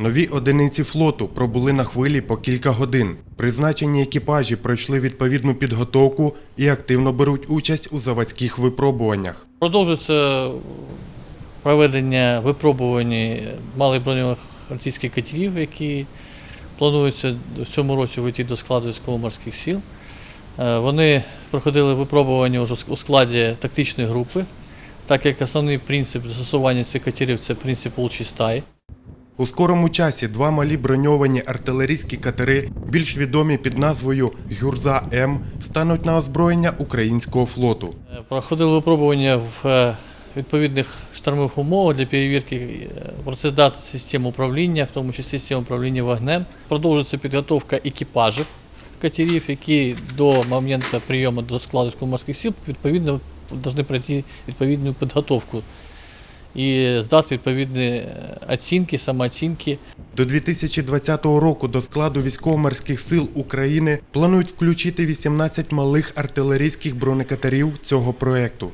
Нові одиниці флоту пробули на хвилі по кілька годин. Призначені екіпажі пройшли відповідну підготовку і активно беруть участь у заводських випробуваннях. Продовжується проведення випробувань малих броньових артилерійських катерів, які плануються в цьому році вийти до складу військово-морських сил. Е, Вони проходили випробування вже у складі тактичної групи, так як основний принцип застосування цих катерів це принцип «Волчий стаї. У скорому часі два малі броньовані артилерійські катери, більш відомі під назвою Гюрза М, стануть на озброєння українського флоту. Е, Проходили випробування в е, відповідних штормових умовах для перевірки е, працездатності систем управління, в тому числі систем управління вогнем. Продовжується підготовка екіпажів катерів, які до моменту прийому до складу військово-морських сил відповідно повинні пройти відповідну підготовку і здати відповідні е, оцінки, самооцінки. До 2020 року до складу військово-морських сил України планують включити 18 малих артилерійських бронекатерів цього проекту.